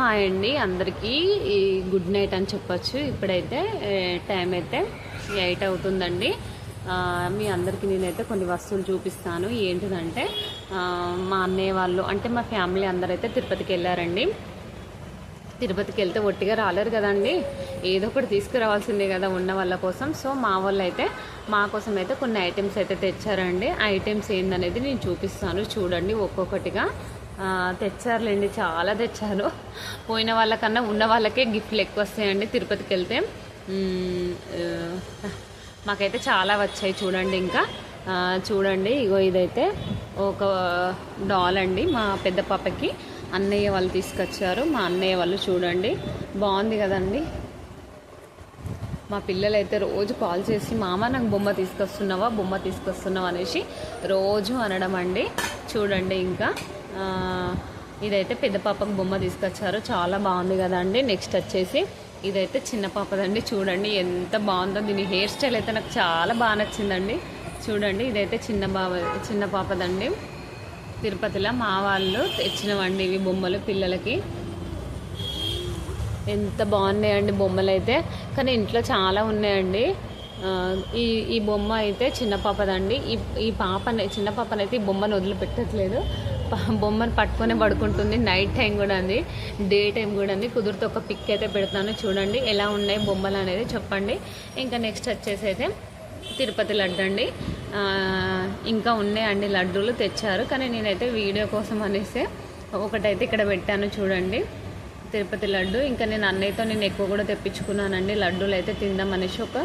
Hi అండి అందరికీ good night అని చెప్పొచ్చు. ఇప్పుడైతే టైం అయితే ఎయిట్ అవుతుందండి. మీ అందరికీ నేనైతే కొన్ని వస్తువులు చూపిస్తాను. ఏంటిదంటే మా అన్నయ్య వాళ్ళు అంటే మా ఫ్యామిలీ అందరైతే తిరుపతికి వెళ్ళారండి. తిరుపతికి వెళ్తే ఒట్టిగా రాలేరు కదండి. ఏదో ఒకటి తీసుకురావాల్సిందే కదా ఉన్న వాళ్ళ కోసం. సో మా వాళ్ళు అయితే మా కోసం అయితే కొన్ని ఐటమ్స్ అయితే తెచ్చారండి. ఆ ఐటమ్స్ ఏందనేది నేను చూపిస్తాను. చూడండి ఒక్కొక్కటిగా. తెచ్చారులేండి చాలా తెచ్చారు. పోయిన వాళ్ళకన్నా ఉన్న వాళ్ళకే గిఫ్ట్లు ఎక్కువ వస్తాయండి తిరుపతికి వెళ్తే మాకైతే చాలా వచ్చాయి చూడండి ఇంకా. చూడండి ఇగో ఇదైతే ఒక డాల్ అండి మా పెద్ద పాపకి. అన్నయ్య వాళ్ళు తీసుకొచ్చారు మా అన్నయ్య వాళ్ళు చూడండి. బాగుంది కదండి. మా పిల్లలు అయితే రోజు కాల్ చేసి మామ నాకు బొమ్మ తీసుకొస్తున్నావా బొమ్మ తీసుకొస్తున్నావా అనేసి రోజు అనడం అండి. చూడండి ఇంకా. ఇదైతే పెద్ద పాపకు బొమ్మ తీసుకొచ్చారు. చాలా బాగుంది కదండి. నెక్స్ట్ వచ్చేసి ఇదైతే చిన్న పాపదండి. చూడండి ఎంత బాగుందో దీని హెయిర్ స్టైల్ అయితే నాకు చాలా బాగా నచ్చిందండి. చూడండి ఇదైతే చిన్న బాబ చిన్న పాపదండి. తిరుపతిలో మా వాళ్ళు తెచ్చినవండి ఇవి బొమ్మలు పిల్లలకి. ఎంత బాగున్నాయండి బొమ్మలు అయితే కానీ ఇంట్లో చాలా ఉన్నాయండి. ఈ ఈ బొమ్మ అయితే చిన్న పాపదండి. ఈ ఈ పాపని చిన్న పాపనైతే ఈ బొమ్మను వదిలిపెట్టట్లేదు. బొమ్మను పట్టుకొని పడుకుంటుంది. నైట్ టైం కూడా అంది డే టైం కూడా అంది కుదిరితే ఒక పిక్ అయితే పెడతాను. చూడండి ఎలా ఉన్నాయి బొమ్మలు అనేది చెప్పండి. ఇంకా నెక్స్ట్ వచ్చేసి అయితే తిరుపతి లడ్డు అండి. ఇంకా ఉన్నాయండి లడ్డూలు తెచ్చారు. కానీ నేనైతే వీడియో కోసం అనేసి ఒకటైతే ఇక్కడ పెట్టాను చూడండి. తిరుపతి లడ్డు. ఇంకా నేను అన్నయ్యతో నేను ఎక్కువ కూడా తెప్పించుకున్నానండి. లడ్డూలు అయితే తిందాం అనేసి ఒక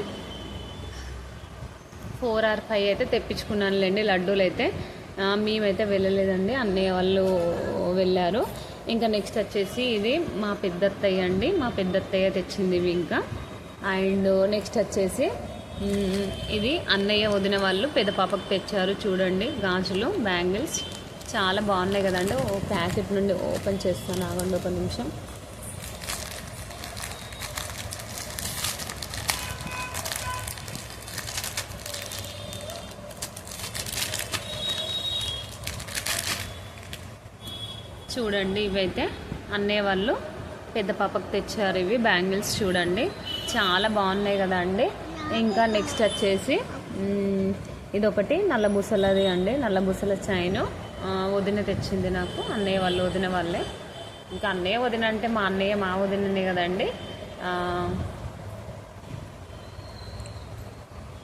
ఫోర్ ఆర్ ఫైవ్ అయితే తెప్పించుకున్నానులేండి లడ్డూలు అయితే. మేమైతే వెళ్ళలేదండి. అన్నయ్య వాళ్ళు వెళ్ళారు. ఇంకా నెక్స్ట్ వచ్చేసి ఇది మా పెద్దత్తయ్య అండి. మా పెద్దత్తయ్య తెచ్చింది ఇవి ఇంకా. అండ్ నెక్స్ట్ వచ్చేసి ఇది అన్నయ్య వదిన వాళ్ళు పెద్ద పాపకు తెచ్చారు చూడండి. గాజులు బ్యాంగిల్స్ చాలా బాగున్నాయి కదండి. ఓ ప్యాకెట్ నుండి ఓపెన్ చేస్తాను. ఆగండి ఒక నిమిషం. చూడండి ఇవైతే అన్నయ్య వాళ్ళు పెద్ద పాపకు తెచ్చారు ఇవి. బ్యాంగిల్స్ చూడండి. చాలా బాగున్నాయి కదా అండి. ఇంకా నెక్స్ట్ వచ్చేసి ఇదొకటి నల్ల బుసలది అండి. నల్ల బుసల చైను. వదిన తెచ్చింది నాకు. అన్నయ్య వాళ్ళు వదిన వాళ్ళే. ఇంకా అన్నయ్య వదిన అంటే మా అన్నయ్య మా వదిననే కదండి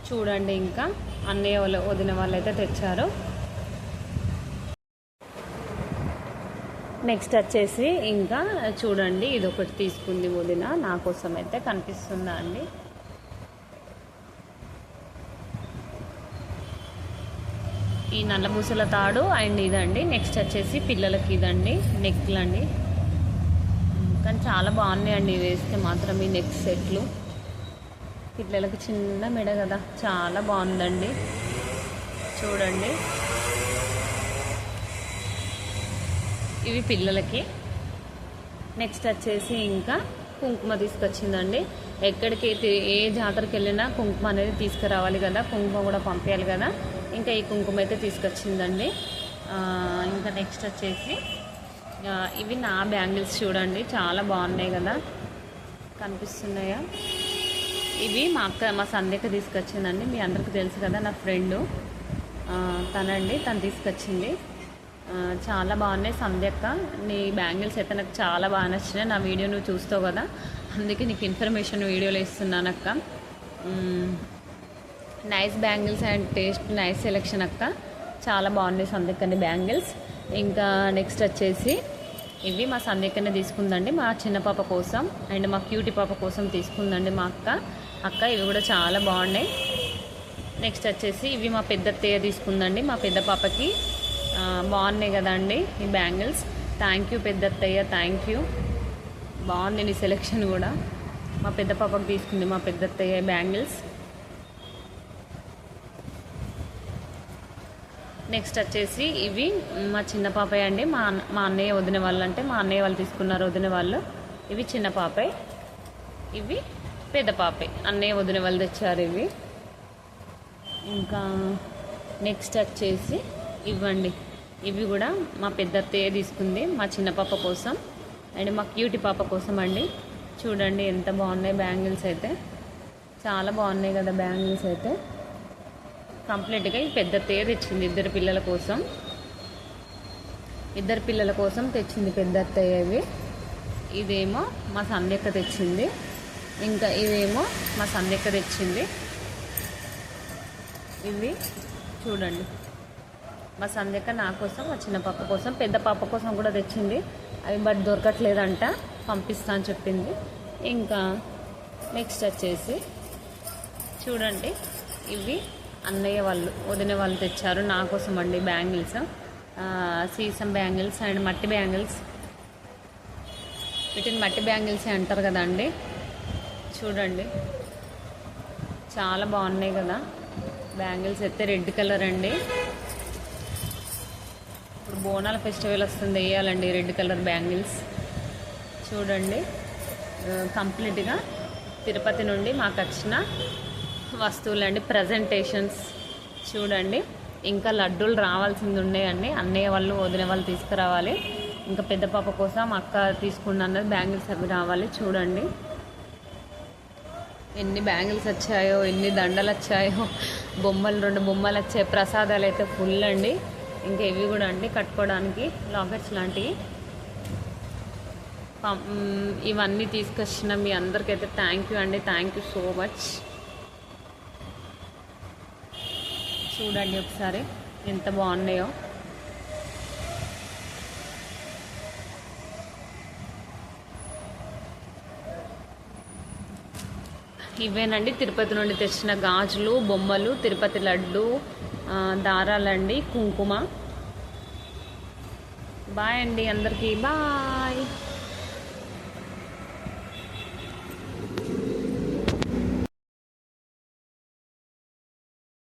చూడండి ఇంకా అన్నయ్య వాళ్ళు వదిన వాళ్ళు అయితే తెచ్చారు. నెక్స్ట్ వచ్చేసి ఇంకా చూడండి ఇది ఒకటి తీసుకుంది వదిన. నా కోసం అయితే కనిపిస్తుందా అండి? ఈ నల్ల పూసల తాడు అండ్ ఇదండి. నెక్స్ట్ వచ్చేసి పిల్లలకి ఇదండి నెక్లు అండి. కానీ చాలా బాగున్నాయండి ఇవి వేస్తే మాత్రం ఈ నెక్ సెట్లు. పిల్లలకి చిన్న మెడ కదా చాలా బాగుందండి. చూడండి. ఇవి పిల్లలకి. నెక్స్ట్ వచ్చేసి ఇంకా కుంకుమ తీసుకొచ్చిందండి. ఎక్కడికి ఏ జాతరకి వెళ్ళినా కుంకుమ అనేది తీసుకురావాలి కదా కుంకుమ కూడా పంపించాలి కదా. ఇంకా ఈ కుంకుమ అయితే తీసుకొచ్చిందండి. ఇంకా నెక్స్ట్ వచ్చేసి ఇవి నా బ్యాంగిల్స్ చూడండి చాలా బాగున్నాయి కదా. కనిపిస్తున్నాయా? ఇవి మా అక్క మా సంధ్యక తీసుకొచ్చిందండి. మీ అందరికీ తెలుసు కదా నా ఫ్రెండు. తనండి తను తీసుకొచ్చింది. చాలా బాగున్నాయి సంధ్యక్క. నీ బ్యాంగిల్స్ అయితే నాకు చాలా బాగా నచ్చినాయి. నా వీడియో నువ్వు చూస్తావు కదా? అందుకే నీకు ఇన్ఫర్మేషన్ వీడియోలో ఇస్తున్నాను అక్క nice bangles and taste nice selection అక్క. చాలా బాగున్నాయి సంధ్యక్కని బ్యాంగిల్స్. ఇంకా నెక్స్ట్ వచ్చేసి ఇవి మా సంధ్యక్కనే తీసుకుందండి. మా చిన్న పాప కోసం అండ్ మా క్యూటీ పాప కోసం తీసుకుందండి మా అక్క. అక్క ఇవి కూడా చాలా బాగున్నాయి. నెక్స్ట్ వచ్చేసి ఇవి మా పెద్ద అత్తయ్య తీసుకుందండి. మా పెద్ద పాపకి బాగున్నాయి కదండి ఈ బ్యాంగిల్స్. థ్యాంక్ యూ పెద్ద అత్తయ్య థ్యాంక్ యూ బాగుంది నీ సెలెక్షన్ కూడా. మా పెద్ద పాపకు తీసుకుంది మా పెద్ద అత్తయ్య బ్యాంగిల్స్. నెక్స్ట్ వచ్చేసి ఇవి మా చిన్న పాపయ్య అండి. మా అన్న- మా అన్నయ్య వదిన వాళ్ళు అంటే మా అన్నయ్య వాళ్ళు తీసుకున్నారు వదిన వాళ్ళు. ఇవి చిన్న పాపయ్య ఇవి పెద్ద పాపయ్య అన్నయ్య వదిన వాళ్ళు తెచ్చారు ఇవి. ఇంకా నెక్స్ట్ వచ్చేసి ఇవ్వండి. ఇవి కూడా మా పెద్ద అత్తయ్య తీసుకుంది మా చిన్న పాప కోసం. అండ్ మా క్యూటీ పాప కోసం అండి. చూడండి ఎంత బాగున్నాయి బ్యాంగిల్స్ అయితే. చాలా బాగున్నాయి కదా బ్యాంగిల్స్ అయితే. కంప్లీట్గా ఈ పెద్ద అత్తయ్య తెచ్చింది ఇద్దరు పిల్లల కోసం. ఇద్దరు పిల్లల కోసం తెచ్చింది పెద్ద అత్తయ్య ఇవి. ఇదేమో మా సంధ్యక్క తెచ్చింది. ఇంకా ఇవేమో మా సంధ్యక్క తెచ్చింది. ఇవి చూడండి. మా సంధ్యక నా కోసం మా చిన్న పాప కోసం పెద్ద పాప కోసం కూడా తెచ్చింది. అవి బట్ దొరకట్లేదంట పంపిస్తా అని చెప్పింది. ఇంకా నెక్స్ట్ వచ్చేసి చూడండి ఇవి అన్నయ్య వాళ్ళు వదిన వాళ్ళు తెచ్చారు నా కోసం అండి బ్యాంగిల్స్. సీసం బ్యాంగిల్స్ అండ్ మట్టి బ్యాంగిల్స్. వీటిని మట్టి బ్యాంగిల్స్ అంటారు కదండి చూడండి చాలా బాగున్నాయి కదా. బ్యాంగిల్స్ అయితే రెడ్ కలర్ అండి. బోనాల ఫెస్టివల్ వస్తుంది. వేయాలండి రెడ్ కలర్ బ్యాంగిల్స్. చూడండి. కంప్లీట్గా తిరుపతి నుండి మాకు వచ్చిన వస్తువులండి. ప్రజెంటేషన్స్. చూడండి. ఇంకా లడ్డూలు రావాల్సింది ఉన్నాయండి. అన్నయ్య వాళ్ళు వదిన వాళ్ళు తీసుకురావాలి. ఇంకా పెద్ద పాప కోసం అక్క తీసుకున్నది బ్యాంగిల్స్ అవి రావాలి. చూడండి. ఎన్ని బ్యాంగిల్స్ వచ్చాయో ఎన్ని దండలు వచ్చాయో. బొమ్మలు రెండు బొమ్మలు వచ్చాయి. ప్రసాదాలు అయితే ఫుల్ అండి. ఇంకా ఇవి కూడా అండి కట్టుకోవడానికి లాకెట్స్ లాంటివి. ఇవన్నీ తీసుకొచ్చిన మీ అందరికైతే థ్యాంక్ యూ అండి థ్యాంక్ యూ సో మచ్ చూడండి ఒకసారి ఎంత బాగున్నాయో. ఇవేనండి తిరుపతి నుండి తెచ్చిన గాజులు బొమ్మలు తిరుపతి లడ్డు దారాలండి కుంకుమ. బాయ్ అండి అందరికీ. బాయ్.